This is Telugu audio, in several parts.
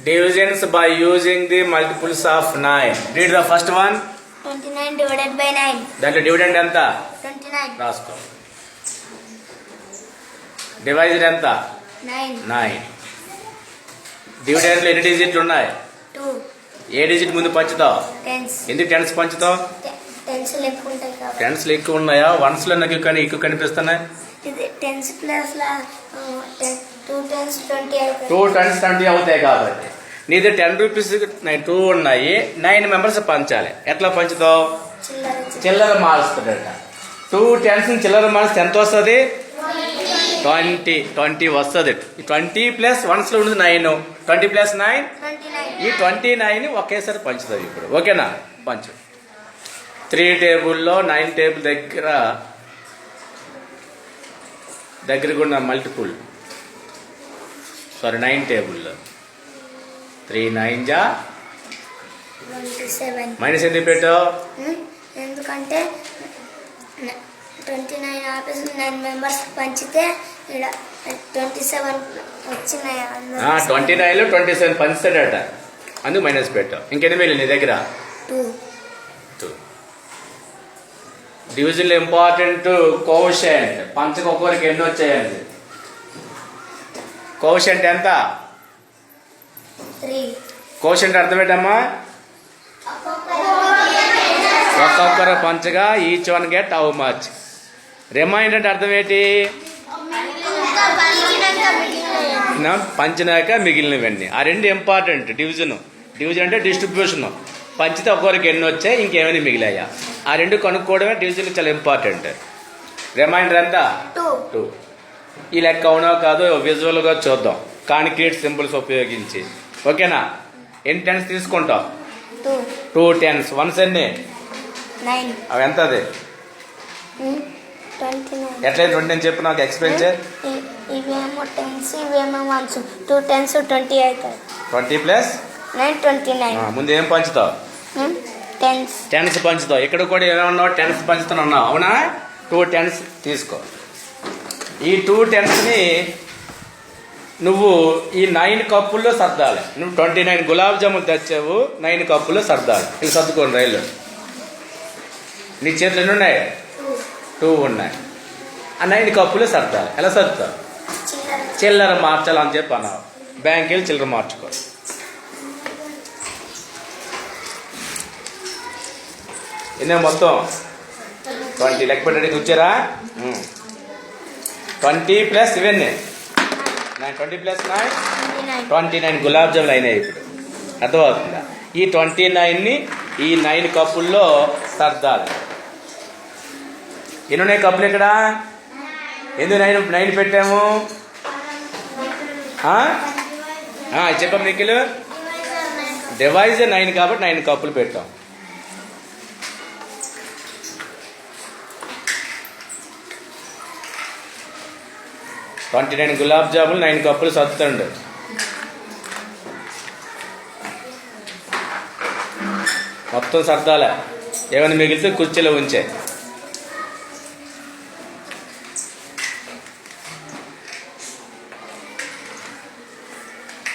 Divisions by using the multiples of 9. Read the first one. 29 divided by 9. దాంట్లో డివిడెండ్ ఎంత 29. రాసుకో డివైజర్ ఎంత 9. నైన్ డివిడెండ్లు ఎన్ని డిజిట్లు ఉన్నాయి 2. ఏ డిజిట్ ముందు పంచుతావు Tens. ఎందుకు టెన్స్ పంచుతావు Tens లెక్క ఉంటాయి కాబట్టి టెన్స్లు ఎక్కువ ఉన్నాయా వన్స్లో నాకు కానీ ఎక్కువ కనిపిస్తున్నాయి ఇది టెన్స్ ప్లస్ లా టూ టెన్స్ ట్వంటీ అవుతాయి. కాబట్టి. నీది టెన్ రూపీస్ టూ ఉన్నాయి. నైన్ మెంబర్స్ పంచాలి. ఎట్లా పంచుతావు? చిల్లర మారుస్తాడట టూ టెన్స్ చిల్లర మారిస్తే ఎంత వస్తుంది? ట్వంటీ. ట్వంటీ వస్తుంది. ట్వంటీ ప్లస్ వన్స్లో ఉంది నైన్. Twenty plus nine? 29. ఈ ట్వంటీ నైన్ ఒకేసారి పంచుతుంది ఇప్పుడు. ఓకేనా? పంచు. త్రీ టేబుల్లో నైన్ టేబుల్ దగ్గర దగ్గరకు ఉన్న మల్టిపుల్. సారీ నైన్ టేబుల్లో త్రీ నైన్ జా 27. మైనస్ ఎందుకు పెట్టావు? Hmm? ఎందుకంటే twenty nine office nine members పంచితే ట్వంటీ సెవెన్ వచ్చినాయి ట్వంటీ నైన్లో ట్వంటీ సెవెన్ పంచుతాడట. అందుకు మైనస్ పెట్టావు. ఇంకెన్ని వేలు నీ దగ్గర? టూ టూ డివిజన్లో ఇంపార్టెంట్ కోషెంట్ పంచకు ఒక్కొక్కరికి ఎన్ని వచ్చాయండి? కోషెంట్ ఎంత? కోషెంట్ అర్థమేటమ్మా? ఒక్కొక్కరు పంచగా each one get how much remind అంటే అర్థం ఏంటి నా పంచినాక మిగిలినవన్నీ. ఆ రెండు ఇంపార్టెంట్ డివిజన్ డివిజన్ అంటే డిస్ట్రిబ్యూషన్ పంచితే ఒక్కొక్కరికి ఎన్ని వచ్చాయి? ఇంకేమైనా మిగిలాయా? ఆ రెండు కనుక్కోవడమే డివిజన్ చాలా ఇంపార్టెంట్ రిమైండర్ ఎంత? టూ ఈ లెక్క అవునో కాదో విజువల్గా చూద్దాం. కాంక్రీట్ సింబల్స్ ఉపయోగించి. ఓకేనా? ఎన్ని టెన్స్ తీసుకుంటాం టూ టెన్స్ వన్స్ ఎన్ని? నైన్ అవి ఎంత అది ట్వంటీ ఎట్లయితే రెండు అని చెప్పి నాకు ఎక్స్ప్లెయిన్ చేయి. ఇవేమో టెన్స్ ఇవేమో ones two tens twenty twenty plus nine twenty nine ముందు ఏం పంచుతావు? Tense tense పంచుతావు. ఇక్కడ కూడా ఏమన్నావు టెన్స్ పంచుతాను అన్నావు అవునా? టూ టెన్స్ తీసుకో. ఈ టూ టెన్స్ని నువ్వు ఈ నైన్ కప్పుల్లో సర్దాలి. నువ్వు ట్వంటీ నైన్ గులాబ్ జామున్ తెచ్చావు నైన్ కప్పుల్లో సర్దాలి. ఇవి సర్దుకోండి రైలు. నీ చేతులు ఎన్ని ఉన్నాయి? టూ ఉన్నాయి. ఆ నైన్ కప్పులు సర్దాలి. ఎలా సర్దుతావు? చిల్లర మార్చాలని చెప్పి అన్నావు. బ్యాంక్ వెళ్ళి చిల్లర మార్చుకో. ఎన్నో మొత్తం? ట్వంటీ లెక్క పెట్టడానికి వచ్చారా? ట్వంటీ ప్లస్ ఇవన్నీ. Nine twenty plus nine twenty nine gulab జాములు అయినాయి ఇప్పుడు. అర్థమవుతుందా? ఈ ట్వంటీ నైన్ని ఈ నైన్ కప్పుల్లో సర్దాలి. ఎన్ని ఉన్నాయి కప్పులు ఇక్కడ? ఎందుకు నైన్ నైన్ పెట్టాము? ఆ? ఆ, చెప్పం నిఖిల్. డివైజ్ నైన్ కాబట్టి నైన్ కప్పులు పెట్టాం. ట్వంటీ నైన్ గులాబ్ జాములు నైన్ కప్పులు సత్తుండు. మొత్తం సర్దాలే. ఏమైనా మిగిలితే కుర్చీలో ఉంచే.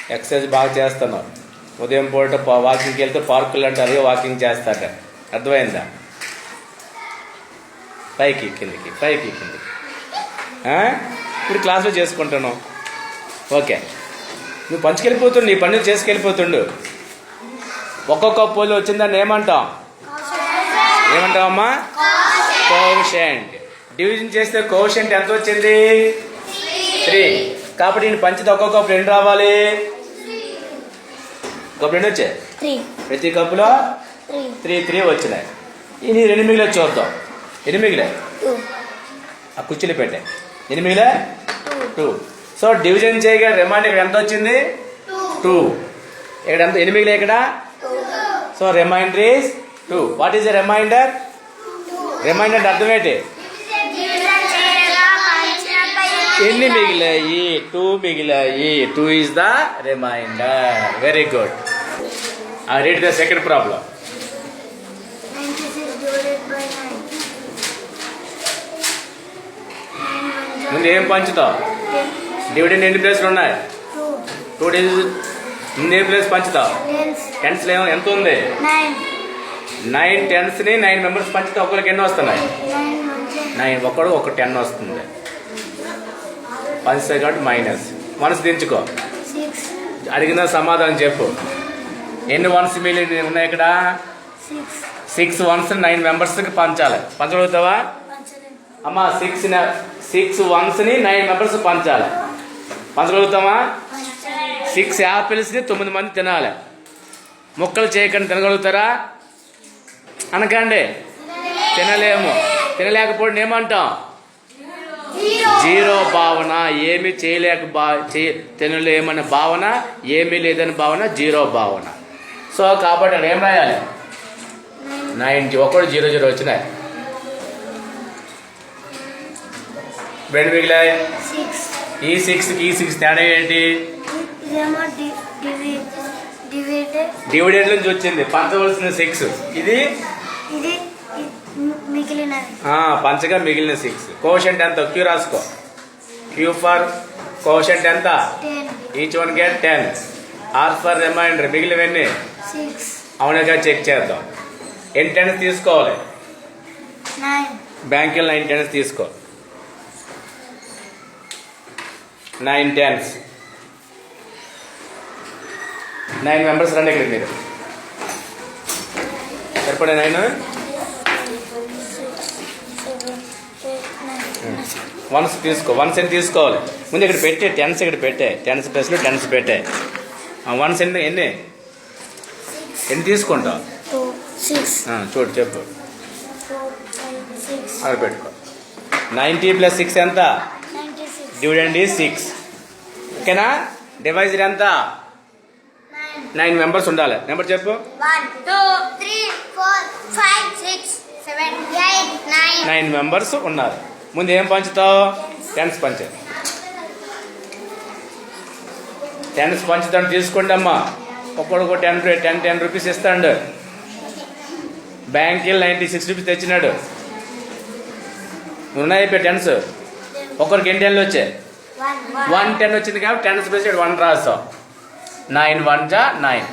ఎక్సర్సైజ్ బాగా చేస్తున్నావు ఉదయం పూట వాకింగ్కి వెళ్తే పార్కులు అంటే అదే వాకింగ్ చేస్తాట అర్థమైందా? పైకి కిందికి పైకి కిందికి. ఆ? ఇప్పుడు క్లాస్లో చేసుకుంటున్నావు ఓకే. నువ్వు పంచుకెళ్ళిపోతుండు నీ పని చేసుకెళ్ళిపోతుండు. ఒక్కొక్క పోలు వచ్చిందని ఏమంటాం? ఏమంటావమ్మా? కోషెంట్. డివిజన్ చేస్తే కోషెంట్ ఎంత వచ్చింది? త్రీ. కాబట్టి నేను పంచితే ఒక్కొక్క రెండు రావాలి. కప్పు రెండు వచ్చాయి? త్రీ. ప్రతి కప్పులో? త్రీ. త్రీ వచ్చినాయి. ఇని రెండు మిగిలే చూద్దాం. ఎన్ని మిగిలాయి? ఆ కుర్చీలు పెట్టాయి ఎన్ని మిగిలే టూ. సో డివిజన్ చేయగా రిమైండ్ ఇక్కడ ఎంత వచ్చింది? టూ. ఇక్కడ ఎంత ఎన్ని మిగిలాయి ఇక్కడ? So remainder is two what is the remainder remainder అర్థం ఏంటి? ఎన్ని మిగిలాయి? టూ మిగిలాయి. Two is the remainder very good I read the second problem ninety six divided by nine ముందు ఏం పంచుతావు? డివిడెండ్ ఎన్ని ప్లేస్లు ఉన్నాయి? టూ డిజిట్ ముందు ఏ ప్లేస్ పంచుతావు? టెన్స్ టెన్స్లో ఏమో ఎంత ఉంది? నైన్ టెన్స్ని నైన్ మెంబర్స్ పంచితే ఒకరికి ఎన్ని వస్తున్నాయి? నైన్ ఒకడు ఒక టెన్ వస్తుంది. పంచుతాయి కాబట్టి మైనస్. మనసు దించుకో. అడిగిన సమాధానం చెప్పు. ఎన్ని వన్స్ మిగిలి ఉన్నాయి ఇక్కడ? సిక్స్. వన్స్ నైన్ మెంబర్స్కి పంచాలి. పంచగలుగుతావా? అమ్మా సిక్స్ సిక్స్ వన్స్ని నైన్ మెంబర్స్ పంచాలి. పంచగలుగుతామా? సిక్స్ యాపిల్స్ని తొమ్మిది మంది తినాలి. ముక్కలు చేయకుండా తినగలుగుతారా? అనకండి. తినలేము. తినలేకపోతే ఏమంటాం? జీరో భావన ఏమి చేయలేక బా చే తినలేమనే భావన ఏమీ లేదని భావన జీరో భావన. సో కాబట్టి అక్కడ ఏం రాయాలి? నైన్టీ ఒకటి జీరో జీరో వచ్చినాయి. రెండు మిగిలాయి? ఈ సిక్స్కి ఈ సిక్స్ తేడా ఏంటి? డివిడెండ్ నుంచి వచ్చింది. పంచవలసిన సిక్స్. ఇది? పంచగా మిగిలిన సిక్స్. కోషంట్ ఎంత? క్యూ రాసుకో. క్యూ ఫర్ కోషంట్ ఎంత? Each one get ten. R for remainder. మిగిలినవన్నీ? అవునగా చెక్ చేద్దాం. ఎన్ని టెన్స్ తీసుకోవాలి బ్యాంకులో టెన్స్ తీసుకో. నైన్ టెన్స్ నైన్ మెంబర్స్ రండి ఇక్కడ మీరు. సరిపడే నైన్ వన్స్ తీసుకో వన్స్ ఎన్ని తీసుకోవాలి? ముందు ఇక్కడ పెట్టే టెన్స్ ఇక్కడ పెట్టే. టెన్స్ ప్లస్లో టెన్స్ పెట్టే. వన్స్ ఎన్ని ఎన్ని? ఎన్ని తీసుకుంటావు టూ సిక్స్ ఆ, చూడు చెప్పు. అక్కడ పెట్టుకో. నైంటీ ప్లస్ సిక్స్ ఎంత? డివిడెండ్ ఈ సిక్స్. ఓకేనా? డివైజర్ ఎంత? నైన్. మెంబర్స్ ఉండాలి. నెంబర్ చెప్పు. నైన్. మెంబర్స్ ఉన్నారు ముందు ఏం పంచుతావు? టెన్స్ పంచే. టెన్స్ పంచుతాను తీసుకోండి అమ్మా. ఒక్కొక్క టెన్ టెన్ టెన్ రూపీస్ ఇస్తాడు. బ్యాంక్ వెళ్ళి నైంటీ సిక్స్ రూపీస్ తెచ్చినాడు. ఉన్నాయి టెన్స్. ఒక్కరికి ఎన్ని టెన్లు వచ్చాయి? వన్ టెన్ వచ్చింది కాబట్టి టెన్స్ ప్లస్ వన్ రాస్తాం. నైన్ వన్ జా నైన్.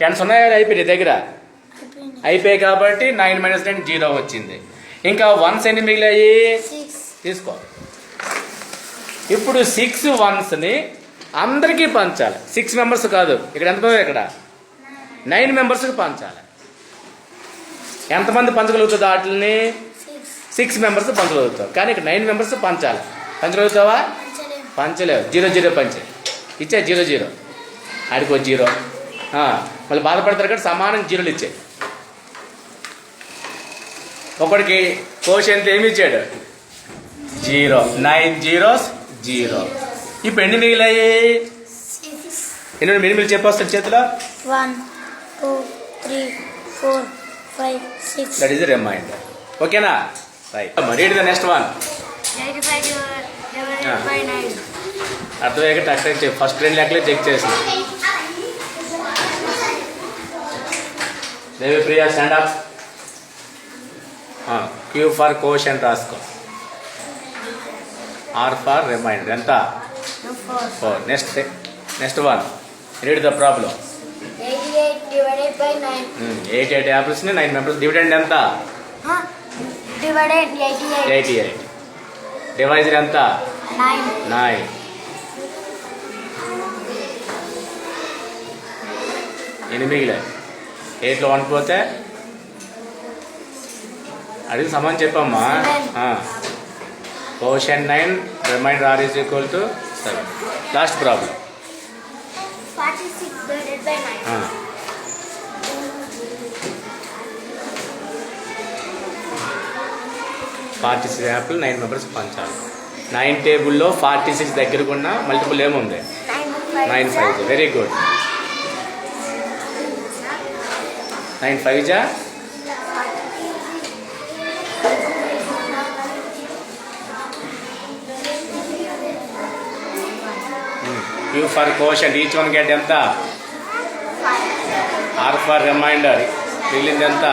టెన్స్ ఉన్నాయి అయిపోయి దగ్గర? అయిపోయాయి కాబట్టి నైన్ మైనస్ నైన్ జీరో వచ్చింది. ఇంకా వన్స్ ఎన్ని మిగిలాయి? తీసుకో. ఇప్పుడు సిక్స్ వన్స్ని అందరికీ పంచాలి. సిక్స్ మెంబర్స్ కాదు. ఇక్కడ ఎంతమంది ఇక్కడ? నైన్ మెంబర్స్కి పంచాలి. ఎంతమంది పంచగలుగుతుంది వాటిని సిక్స్ మెంబర్స్ పంచగలుగుతావు కానీ ఇక్కడ నైన్ మెంబర్స్ పంచాలి. పంచగలుగుతావా పంచలేవు. జీరో జీరో పంచే. ఇచ్చే జీరో జీరో. ఆడికి జీరో. మళ్ళీ బాధపడతారు కాబట్టి సమానం జీరోలు ఇచ్చే. ఒకడికి కోషన్ ఏమి ఇచ్చాడు? జీరో. Nine zeros zero. ఇప్పుడు ఎన్ని మిగిలాయి? ఎన్ని మినిమిలు చెప్పొస్తాడు చేతిలో? One two three four five six that is remainder ఓకేనా రైట్ మరి ద నెక్స్ట్ వన్ నైన్ అర్థమయ్యాక టక్ టక్ చెక్ ఫస్ట్ రెండు లెక్కలే చెక్ చేసిన Devi Priya stand up Q for quotient రాసుకో. R for remainder. ఎంత? Four. Next next one. Read the problem. Eight eight యాపిల్స్ని nine members. Dividend ఎంత? Divided eighty eight. Eighty eight. Divisor ఎంత? నైన్. నైన్. ఎనిమిదిలే ఎయిట్లో వన్ పోతే? అడిగి సమాన్ చెప్పమ్మా. Quotient nine remainder R is equal to seven. Last problem. Forty six apple nine members పంచాలి. నైన్ టేబుల్లో ఫార్టీ సిక్స్ దగ్గరకున్న మల్టిపుల్ ఏముంది? Nine five very good. Nine five జా? Q for quotient each one get ఎంత? ఆర్ ఫర్ రిమైండర్ మిగిలింది ఎంత?